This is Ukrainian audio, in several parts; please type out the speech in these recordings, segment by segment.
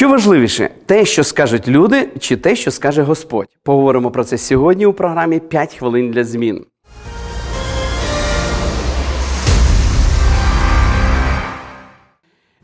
Що важливіше, те, що скажуть люди, чи те, що скаже Господь? Поговоримо про це сьогодні у програмі «5 хвилин для змін.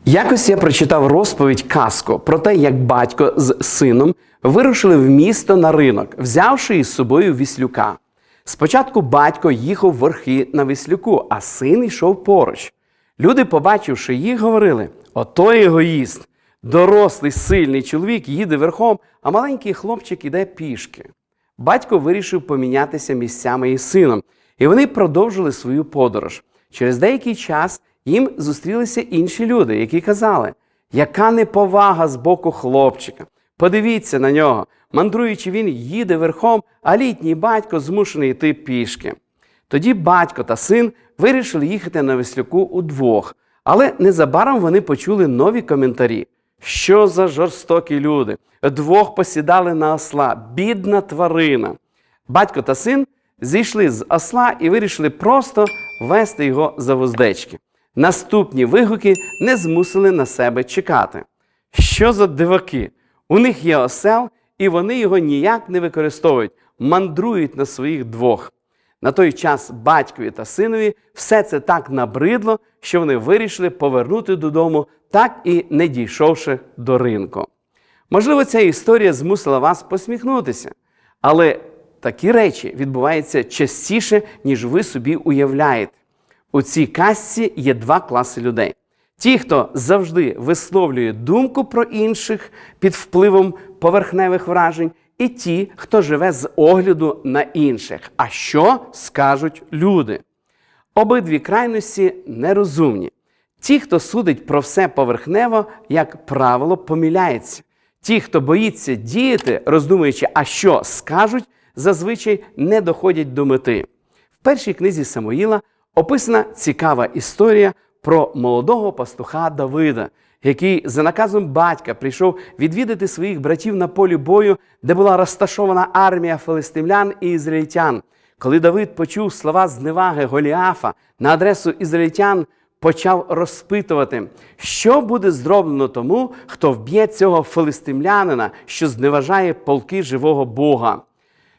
Якось я прочитав розповідь казку про те, як батько з сином вирушили в місто на ринок, взявши із собою віслюка. Спочатку батько їхав верхи на віслюку, а син йшов поруч. Люди, побачивши їх, говорили: ото егоїст, дорослий сильний чоловік їде верхом, а маленький хлопчик іде пішки. Батько вирішив помінятися місцями із сином, і вони продовжили свою подорож. Через деякий час їм зустрілися інші люди, які казали, яка неповага з боку хлопчика. Подивіться на нього. Мандруючи, він їде верхом, а літній батько змушений йти пішки. Тоді батько та син вирішили їхати на веслюку удвох, але незабаром вони почули нові коментарі. Що за жорстокі люди? Двох посідали на осла, бідна тварина. Батько та син зійшли з осла і вирішили просто вести його за вуздечки. Наступні вигуки не змусили на себе чекати. Що за диваки? У них є осел, і вони його ніяк не використовують, мандрують на своїх двох. На той час батькові та синові все це так набридло, що вони вирішили повернути додому, так і не дійшовши до ринку. Можливо, ця історія змусила вас посміхнутися, але такі речі відбуваються частіше, ніж ви собі уявляєте. У цій казці є два класи людей: ті, хто завжди висловлює думку про інших під впливом поверхневих вражень, і ті, хто живе з огляду на інших. А що скажуть люди? Обидві крайності нерозумні. Ті, хто судить про все поверхнево, як правило, помиляється. Ті, хто боїться діяти, роздумуючи, а що скажуть, зазвичай не доходять до мети. В першій книзі Самуїла описана цікава історія про молодого пастуха Давида, який за наказом батька прийшов відвідати своїх братів на полі бою, де була розташована армія филистимлян і ізраїльтян. Коли Давид почув слова зневаги Голіафа на адресу ізраїльтян, почав розпитувати, що буде зроблено тому, хто вб'є цього филистимлянина, що зневажає полки живого Бога.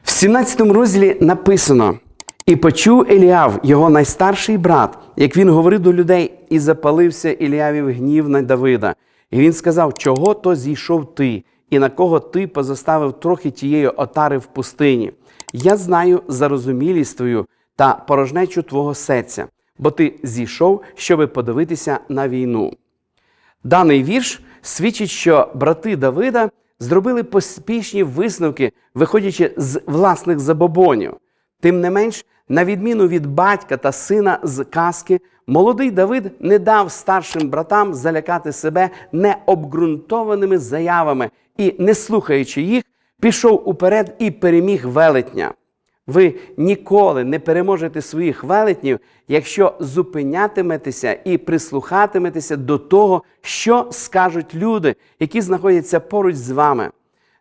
В 17 розділі написано: і почув Еліав, його найстарший брат, як він говорив до людей, і запалився Еліавів гнів на Давида. І він сказав: Чого то зійшов ти, і на кого ти позаставив трохи тієї отари в пустині? Я знаю зарозумілість твою та порожнечу твого серця, бо ти зійшов, щоби подивитися на війну. Даний вірш свідчить, що брати Давида зробили поспішні висновки, виходячи з власних забобонів. Тим не менш, на відміну від батька та сина з казки, молодий Давид не дав старшим братам залякати себе необґрунтованими заявами і, не слухаючи їх, пішов уперед і переміг велетня. Ви ніколи не переможете своїх велетнів, якщо зупинятиметеся і прислухатиметеся до того, що скажуть люди, які знаходяться поруч з вами.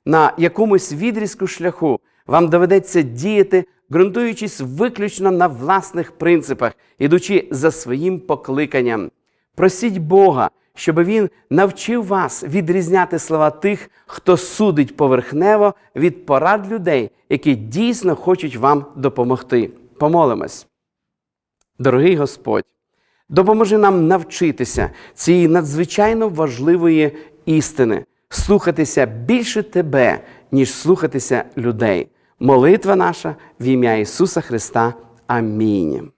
На якомусь відрізку шляху вам доведеться діяти, ґрунтуючись виключно на власних принципах, ідучи за своїм покликанням. Просіть Бога, щоб Він навчив вас відрізняти слова тих, хто судить поверхнево від порад людей, які дійсно хочуть вам допомогти. Помолимось. Дорогий Господь, допоможи нам навчитися цієї надзвичайно важливої істини, слухатися більше Тебе, ніж слухатися людей. Молитва наша в ім'я Ісуса Христа. Амінь.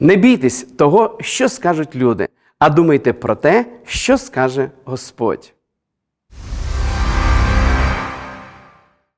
Не бійтесь того, що скажуть люди, а думайте про те, що скаже Господь.